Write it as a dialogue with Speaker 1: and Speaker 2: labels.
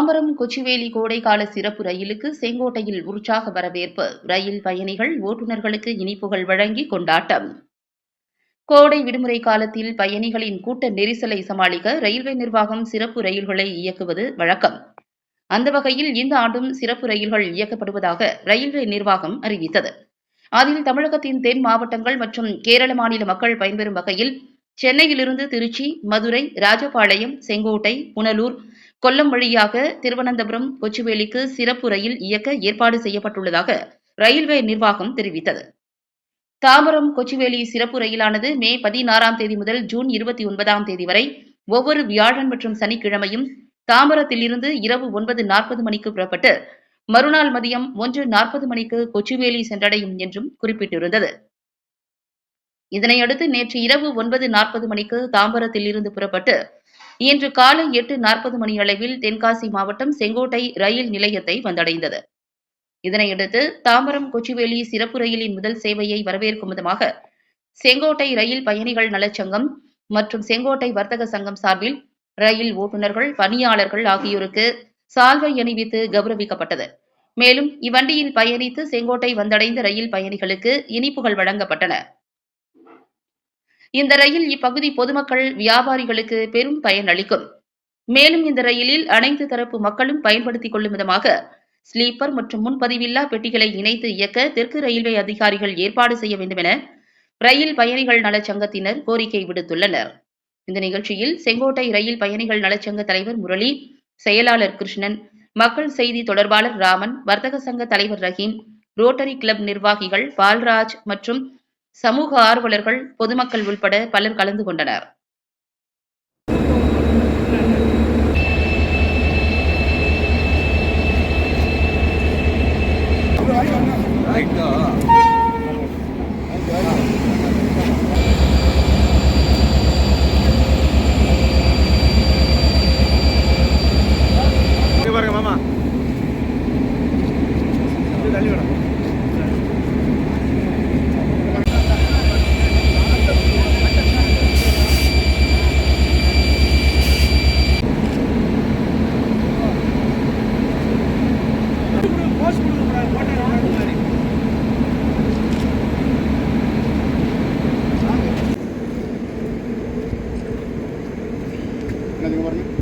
Speaker 1: தாம்பரம் கொச்சிவேலி கோடைக்கால சிறப்பு ரயிலுக்கு செங்கோட்டையில் உற்சாக வரவேற்பு. ரயில் பயணிகள் ஓட்டுநர்களுக்கு இனிப்புகள் வழங்கி கொண்டாட்டம். கோடை விடுமுறை காலத்தில் பயணிகளின் கூட்ட நெரிசலை சமாளிக்க ரயில்வே நிர்வாகம் சிறப்பு ரயில்களை இயக்குவது வழக்கம். அந்த வகையில் இந்த ஆண்டும் சிறப்பு ரயில்கள் இயக்கப்படுவதாக ரயில்வே நிர்வாகம் அறிவித்தது. அதில் தமிழகத்தின் தென் மாவட்டங்கள் மற்றும் கேரள மாநில மக்கள் பயன்பெறும் வகையில் சென்னையிலிருந்து திருச்சி மதுரை ராஜபாளையம் செங்கோட்டை புனலூர் கொல்லம் வழியாக திருவனந்தபுரம் கொச்சுவேலிக்கு சிறப்பு ரயில் இயக்க ஏற்பாடு செய்யப்பட்டுள்ளதாக ரயில்வே நிர்வாகம் தெரிவித்தது. தாம்பரம் கொச்சுவேலி சிறப்பு ரயிலானது மே பதினாறாம் தேதி முதல் ஜூன் இருபத்தி ஒன்பதாம் தேதி வரை ஒவ்வொரு வியாழன் மற்றும் சனிக்கிழமையும் தாம்பரத்திலிருந்து இரவு ஒன்பது நாற்பது மணிக்கு புறப்பட்டு மறுநாள் மதியம் ஒன்று நாற்பது மணிக்கு கொச்சுவேலி சென்றடையும் என்றும் குறிப்பிட்டிருந்தது. இதனையடுத்து நேற்று இரவு ஒன்பது நாற்பது மணிக்கு தாம்பரத்திலிருந்து புறப்பட்டு இன்று காலை எட்டு நாற்பது மணி அளவில் தென்காசி மாவட்டம் செங்கோட்டை ரயில் நிலையத்தை வந்தடைந்தது. இதனையடுத்து தாம்பரம் கொச்சிவேலி சிறப்பு ரயிலின் முதல் சேவையை வரவேற்கும் விதமாக செங்கோட்டை ரயில் பயணிகள் நலச்சங்கம் மற்றும் செங்கோட்டை வர்த்தக சங்கம் சார்பில் ரயில் ஓட்டுநர்கள் பணியாளர்கள் ஆகியோருக்கு சால்வை அணிவித்து கௌரவிக்கப்பட்டது. மேலும் இவ்வண்டியில் பயணித்து செங்கோட்டை வந்தடைந்த ரயில் பயணிகளுக்கு இனிப்புகள் வழங்கப்பட்டன. இந்த ரயில் இப்பகுதி பொதுமக்கள் வியாபாரிகளுக்கு பெரும் பயன் அளிக்கும். மேலும் இந்த ரயிலில் அனைத்து தரப்பு மக்களும் பயன்படுத்திக் கொள்ளும் விதமாக ஸ்லீப்பர் மற்றும் முன்பதிவில்லா பெட்டிகளை இணைத்து இயக்க தெற்கு ரயில்வே அதிகாரிகள் ஏற்பாடு செய்ய வேண்டும் என ரயில் பயணிகள் நலச்சங்கத்தினர் கோரிக்கை விடுத்துள்ளனர். இந்த நிகழ்ச்சியில் செங்கோட்டை ரயில் பயணிகள் நலச்சங்க தலைவர் முரளி செயலாளர் கிருஷ்ணன் மக்கள் செய்தி தொடர்பாளர் ராமன் வர்த்தக சங்க தலைவர் ரஹீம் ரோட்டரி கிளப் நிர்வாகிகள் பால்ராஜ் மற்றும் சமூக ஆர்வலர்கள் பொதுமக்கள் உள்பட பலர் கலந்து கொண்டனர். Atlético Martín.